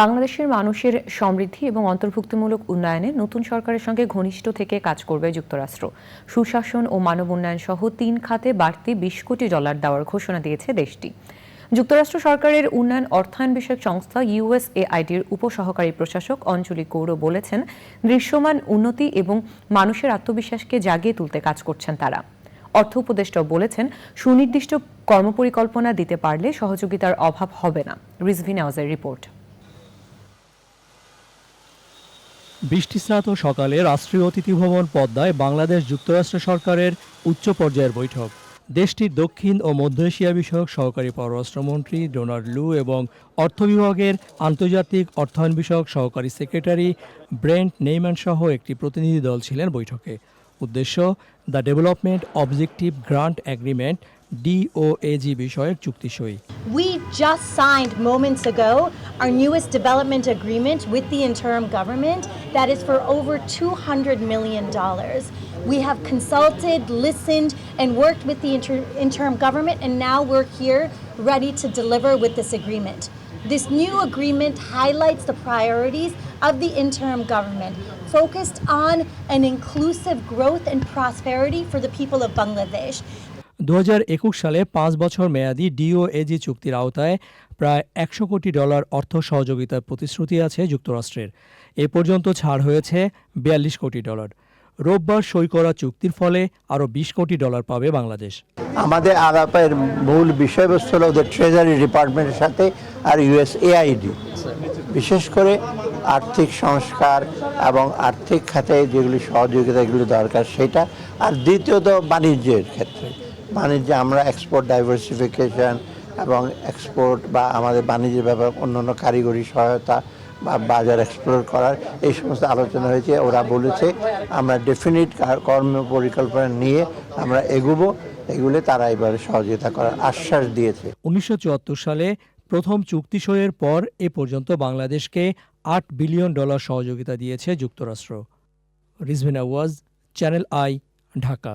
বাংলাদেশের মানুষের সমৃদ্ধি এবং অন্তর্ভুক্তিমূলক উন্নয়নে নতুন সরকারের সঙ্গে ঘনিষ্ঠ থেকে কাজ করবে যুক্তরাষ্ট্র। সুশাসন ও মানব উন্নয়ন সহ তিন খাতে বাড়তি বিশ কোটি ডলার দেওয়ার ঘোষণা দিয়েছে দেশটি। যুক্তরাষ্ট্র সরকারের উন্নয়ন অর্থায়ন বিষয়ক সংস্থা ইউএসএআইডির উপসহকারী প্রশাসক অঞ্জলি কৌর বলেছেন, দৃশ্যমান উন্নতি এবং মানুষের আত্মবিশ্বাসকে জাগিয়ে তুলতে কাজ করছেন তারা। অর্থ উপদেষ্টাও বলেছেন, সুনির্দিষ্ট কর্মপরিকল্পনা দিতে পারলে সহযোগিতার অভাব হবে না। রিজভি নেওয়াজের রিপোর্ট। বৃষ্টিস্নাত সকালে রাষ্ট্রীয় অতিথি ভবন পদ্মায় বাংলাদেশ যুক্তরাষ্ট্র সরকারের উচ্চ পর্যায়ের বৈঠক। দেশটির দক্ষিণ ও মধ্য এশিয়া বিষয়ক সহকারী পররাষ্ট্রমন্ত্রী ডোনাল্ড লু এবং অর্থ বিভাগের আন্তর্জাতিক অর্থায়ন বিষয়ক সহকারী সেক্রেটারি ব্রেন্ট নেইম্যান সহ একটি প্রতিনিধি দল ছিলেন বৈঠকে। উদ্দেশ্য, the development objective grant agreement DOAG বিষয়ক চুক্তি সই। We just signed moments ago our newest development agreement with the interim government that is for over $200 million. We have consulted, listened, and worked with the inter- interim government, and now we're here ready to deliver with this agreement. This new agreement highlights the priorities of the interim government, focused on an inclusive growth and prosperity for the people of Bangladesh. দু হাজার একুশ সালে পাঁচ বছর মেয়াদী ডিওএজি চুক্তির আওতায় প্রায় একশো কোটি ডলার অর্থ সহযোগিতার প্রতিশ্রুতি আছে যুক্তরাষ্ট্রের। এ পর্যন্ত ছাড় হয়েছে বিয়াল্লিশ কোটি ডলার। রোববার সই করা চুক্তির ফলে আরও বিশ কোটি ডলার পাবে বাংলাদেশ। আমাদের আলাপের মূল বিষয়বস্তু হল ওদের ট্রেজারি ডিপার্টমেন্টের সাথে আর ইউএস এআইডি বিশেষ করে আর্থিক সংস্কার এবং আর্থিক খাতে যেগুলি সহযোগিতা, এগুলি দরকার সেটা। আর দ্বিতীয়ত বাণিজ্যের ক্ষেত্রে। বাণিজ্যে, আমরা এক্সপোর্ট ডাইভার্সিফিকেশন এবং এক্সপোর্ট বা আমাদের বাণিজ্যের ব্যাপারে, অন্যান্য কারিগরি সহায়তা বা বাজার এক্সপ্লোর করার এই সমস্ত আলোচনা হয়েছে। ওরা বলেছে, আমরা ডেফিনিট কর্ম পরিকল্পনা নিয়ে আমরা এগুবো। এগুলো তারা এবারে সহযোগিতা করার আশ্বাস দিয়েছে। উনিশশো চুয়াত্তর সালে প্রথম চুক্তি সইয়ের পর এ পর্যন্ত বাংলাদেশকে আট বিলিয়ন ডলার সহযোগিতা দিয়েছে যুক্তরাষ্ট্র। রিজভিনা ওয়াজ, চ্যানেল আই, ঢাকা।